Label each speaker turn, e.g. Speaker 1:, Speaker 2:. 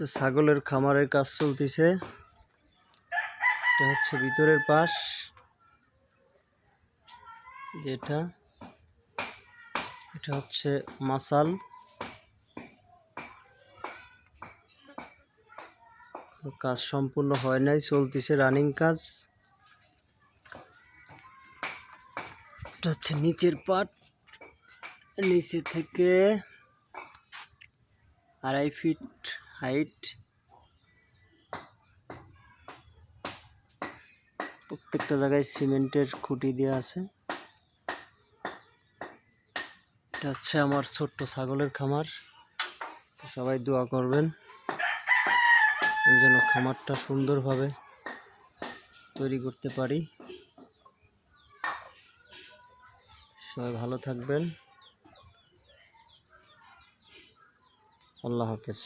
Speaker 1: হচ্ছে ছাগলের খামারের কাজ চলতেছে। এটা হচ্ছে ভিতরের পাশ। যেটা, এটা হচ্ছে মাসাল। কাজ সম্পূর্ণ হয় নাই, চলতেছে রানিং কাজ। এটা হচ্ছে নিচের পাট। নিচে থেকে আড়াই ফিট হাইট। প্রত্যেকটা জায়গায় সিমেন্টের খুঁটি দেওয়া আছে। এটা হচ্ছে আমার ছোট্ট ছাগলের খামার। সবাই দোয়া করবেন, আমি যেন খামারটা সুন্দরভাবে তৈরি করতে পারি। সবাই ভালো থাকবেন। আল্লাহ হাফেজ।